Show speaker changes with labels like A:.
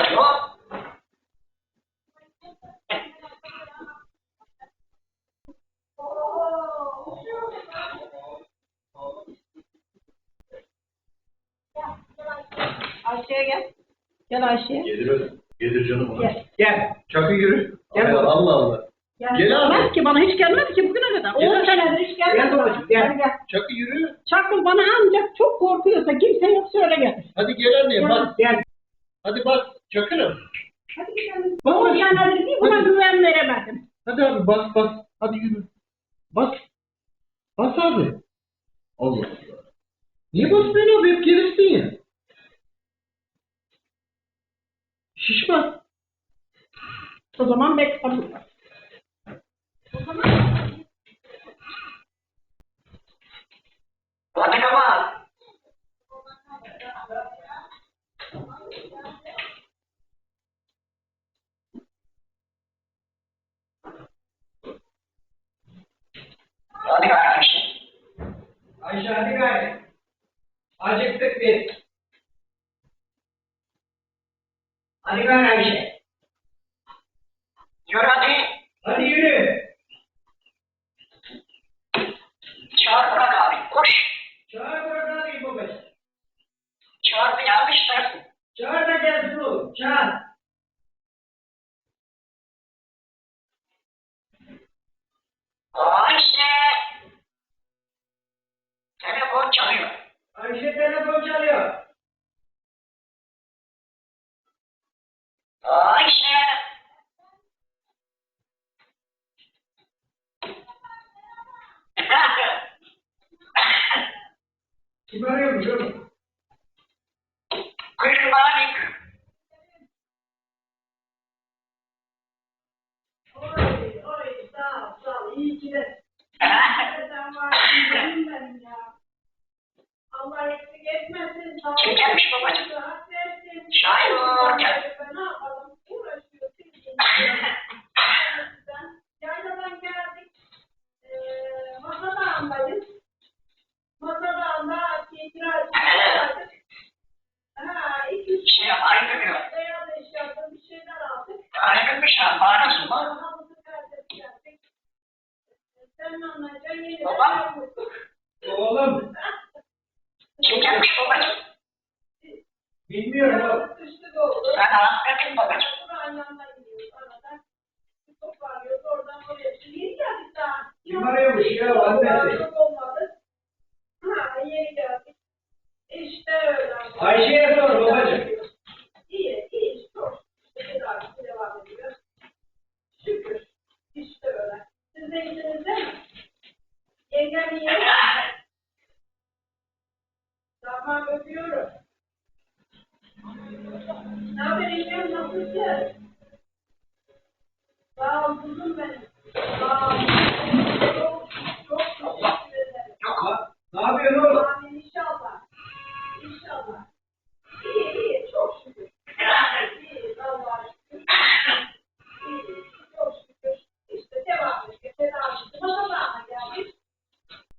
A: hop.
B: Ayşe'ye gel. Gel Ayşe.
C: Gelir öyle. Gelir canım ona.
B: Gel.
C: Gel. Çakı yürü.
B: Gel
C: Gel
B: baba.
C: Allah Allah.
B: Gel.
C: Gel abi.
B: Gelmez ki bana hiç gelmedi ki bugüne kadar.
C: Gel.
B: 10 senedir hiç gelmedi.
C: Gel babacığım, gel.
B: Gel gel.
C: Çakı yürü.
B: Çakıl bana ancak çok korkuyorsa kimse yoksa öyle gelir.
C: Hadi gel anneye
B: Gel.
C: bak.
B: Gel.
C: Hadi bak. Çakırım.
B: Hadi gidelim.
C: Bak,
B: 10
C: bak.
B: senedir bir buna
C: Hadi.
B: güven veremedim.
C: Hadi abi bas bas. Hadi yürü. Bas. Bas abi. Allah Allah. Niye basmıyorsun abi? Hep gelirsin ya. Şişman.
B: O zaman beklerim.
A: Hadi kardeşim.
D: Ayşe hadi gayret. Acıktık biz. Hadi gayret Ayşe.
A: Yürü hadi.
D: Hadi yürü.
A: Çağır Burak abi. Koş.
D: Çağır Burak abi babacığım.
A: Çağır beni abi istersin.
D: Kim arıyormuş oğlum?
A: Buyurun bana.
B: Oy oy sağ ol sağ ol. İyi ki de. Sen varsın canım benim ya. Allah eksik etmesin. Sağ ol.
A: Kim gelmiş babacığım? Şahin gel.
B: Ne yapalım?
A: Baba.
D: Oğlum.
A: Kim gelmiş babacığım?
D: Bilmiyorum oğlum.
A: Ben babacığım.
B: Yeni geldik daha.
D: Kim arıyormuş ya, annesi?
B: Çok olmadı. Ha yeni geldik. İşte öyle.
D: Ayşe'ye sor babacığım.
B: Tamam öpüyorum. Ne haber İlkem nasılsın? Sağ ol kuzum benim. Sağ ol. Çok çok teşekkür ederim. Yok ha. Ne yapıyorsun oğlum? Amin inşallah. İnşallah.